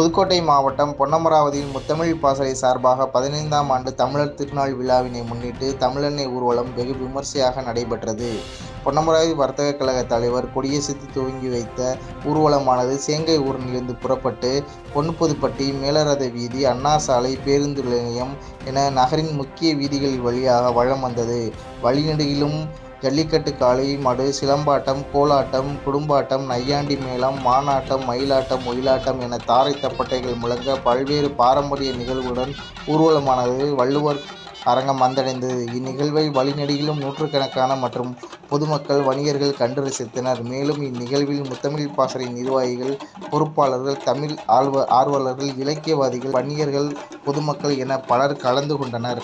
புதுக்கோட்டை மாவட்டம் பொன்னமராவதியின் முத்தமிழ் பாசறை சார்பாக பதினைந்தாம் ஆண்டு தமிழர் திருநாள் விழாவினை முன்னிட்டு தமிழெண்ணை ஊர்வலம் வெகு விமர்சையாக நடைபெற்றது. பொன்னமராவதி வர்த்தக கழக தலைவர் கொடியசித்து துவங்கி வைத்த ஊர்வலமானது சேங்கை ஊரிலிருந்து புறப்பட்டு பொன்புதுப்பட்டி மேலரத வீதி அண்ணா சாலை பேருந்து நிலையம் என நகரின் முக்கிய வீதிகளில் வழியாக வளம் வந்தது. வழிநெடுகிலும் ஜல்லிக்கட்டு காளை மாடு சிலம்பாட்டம் கோலாட்டம் குடும்பாட்டம் நையாண்டி மேளம் மானாட்டம் மயிலாட்டம் ஒயிலாட்டம் என தாரை தப்பட்டைகள் முழங்க பல்வேறு பாரம்பரிய நிகழ்வுடன் ஊர்வலமானது வள்ளுவர் அரங்கம் வந்தடைந்தது. இந்நிகழ்வை வழிநெடுகிலும் நூற்றுக்கணக்கான மற்றும் பொதுமக்கள் வணிகர்கள் கண்டு ரசித்தனர் மேலும் இந்நிகழ்வில் முத்தமிழ் பாசறை நிர்வாகிகள் பொறுப்பாளர்கள் தமிழ் ஆர்வ ஆர்வலர்கள் இலக்கியவாதிகள் வணிகர்கள் பொதுமக்கள் என பலர் கலந்து கொண்டனர்.